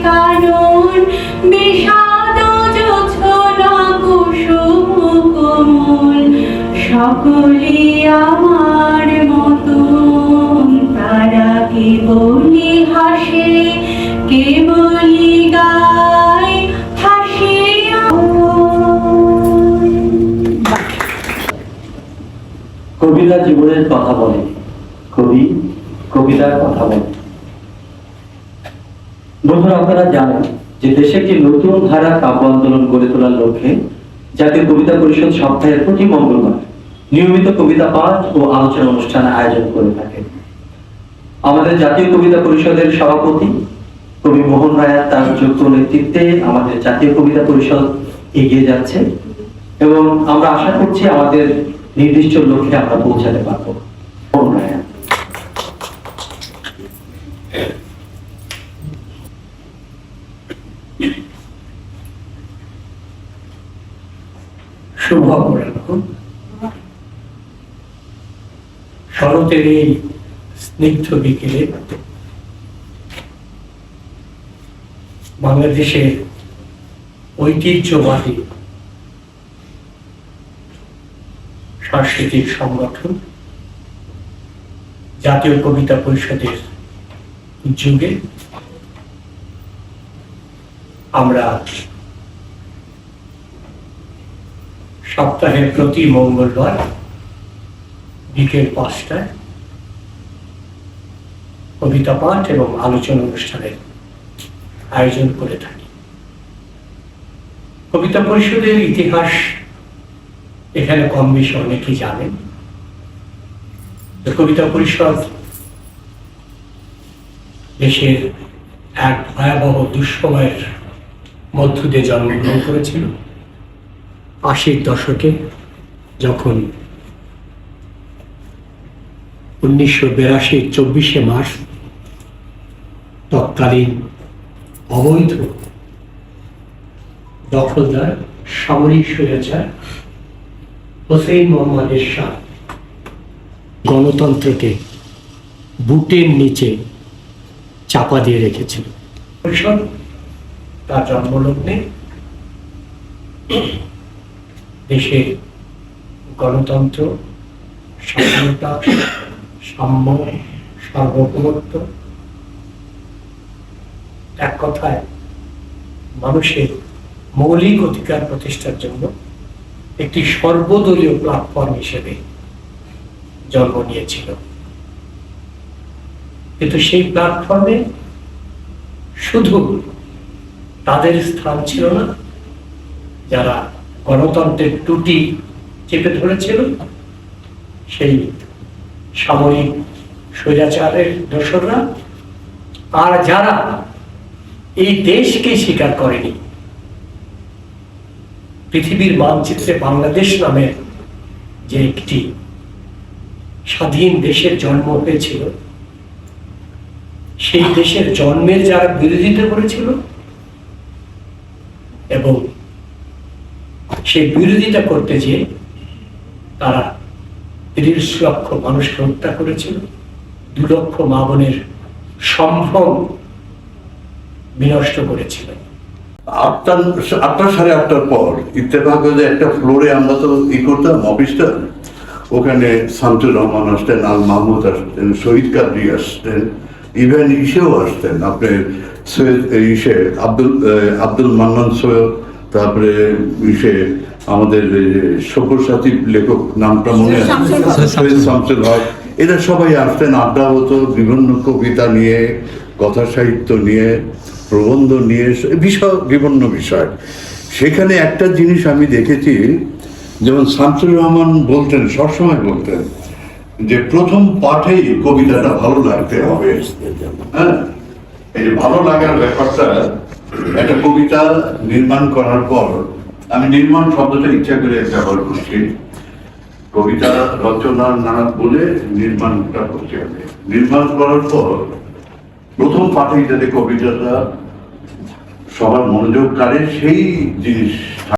কারণ আমার তারা কেবলি হাসে কেবলি গায় হাসিয়া কবিতা জীবনের কথা বলে। কবি, কবিতার কথা বলে। বন্ধুরা, আপনারা জানেন যে দেশে একটি নতুন ধারা কাব্য আন্দোলন গড়ে তোলার লক্ষ্যে জাতীয় কবিতা পরিষদ সপ্তাহের প্রতি মঙ্গলবার নিয়মিত কবিতা পাঠ ও আলোচনা অনুষ্ঠান আয়োজন করে থাকে। আমাদের জাতীয় কবিতা পরিষদের সভাপতি কবি মোহন রায় তার যোগ্য নেতৃত্বে আমাদের জাতীয় কবিতা পরিষদ এগিয়ে যাচ্ছে এবং আমরা আশা করছি আমাদের নির্দিষ্ট লক্ষ্যে আমরা পৌঁছাতে পারব মোহন রায় শুভ শরতের এই স্নিগ্ধ বিকেলে বাংলাদেশের ঐতিহ্যবাদী সাংস্কৃতিক সংগঠন জাতীয় কবিতা পরিষদের যুগে আমরা সপ্তাহের প্রতি মঙ্গলবার বিকেল পাঁচটায় কবিতা পাঠ এবং আলোচনা অনুষ্ঠানের আয়োজন করে থাকি। কবিতা পরিষদের ইতিহাস এখানে কম বেশি অনেকেই জানেন। কবিতা পরিষদ দেশের এক ভয়াবহ দুঃসময়ের মধ্য দিয়ে জন্মগ্রহণ করেছিল। আশির দশকে যখন উনিশশো বিরাশির চব্বিশে মার্চ তৎকালীন অবৈধ দখলদার সামরিক স্বৈরাচার হোসেন মোহাম্মদ এরশাদ গণতন্ত্রকে বুটের নিচে চাপা দিয়ে রেখেছিল। তার জন্মলগ্নে দেশের গণতন্ত্র, স্বাধীনতা, সাম্য, সার্বভৌমত্ব। এক কথায়, মানুষের মৌলিক অধিকার প্রতিষ্ঠার জন্য একটি সর্বদলীয় প্ল্যাটফর্ম হিসেবে জন্ম নিয়েছিল। কিন্তু সেই প্ল্যাটফর্মে শুধু তাদের স্থান ছিল না, যারা গণতন্ত্রের টুটি চেপে ধরেছিল, সেই সামরিক স্বৈরাচারের দোসররা, আর যারা এই দেশকে স্বীকার করেনি, পৃথিবীর মানচিত্রে বাংলাদেশ নামে যে একটি স্বাধীন দেশের জন্ম হয়েছিল, সেই দেশের জন্মের যারা বিরোধিতা করেছিল, এবং সেই বিরোধিতা করতে যে তারা তিরিশ লক্ষ মানুষকে হত্যা করেছিল, দু লক্ষ মা বোনের সম্ভ্রম বিনষ্ট করেছিল। আটটা আটটা সাড়ে আটটার পর ইত্তেফাক একটা ফ্লোরে আমরা তো ই করতাম অফিসটা ওখানে শামসুর রহমান আসতেন, আল মাহমুদ আসতেন শহীদ কাদরি আসতেন, ইভেন ইসেও আসতেন। আপনার সৈয়দ ইসে আব্দুল আব্দুল মান্নান সৈয়দ তারপরে ইসে আমাদের সব্যসাচী লেখক নামটা মনে আছে? শামসুল হক। এরা সবাই আসতেন আড্ডা হতো বিভিন্ন কবিতা নিয়ে কথা সাহিত্য নিয়ে প্রবন্ধ নিয়ে বিষয় বিভিন্ন বিষয়। সেখানে একটা জিনিস আমি দেখেছি যেমন শামসুর রহমান বলতেন সবসময় বলতেন যে প্রথম পাঠেই কবিতাটা ভালো লাগতে হবে। হ্যাঁ? এই যে ভালো লাগার ব্যাপারটা একটা কবিতা নির্মাণ করার পর আমি নির্মাণ শব্দটা ইচ্ছা করে ব্যবহার করছি। কবিতা রচনা না বলে নির্মাণটা করতে হবে। নির্মাণ করার পর প্রথম পাঠে যাতে কবিতাটা সবার মনোযোগ কাড়ে, সেই জিনিস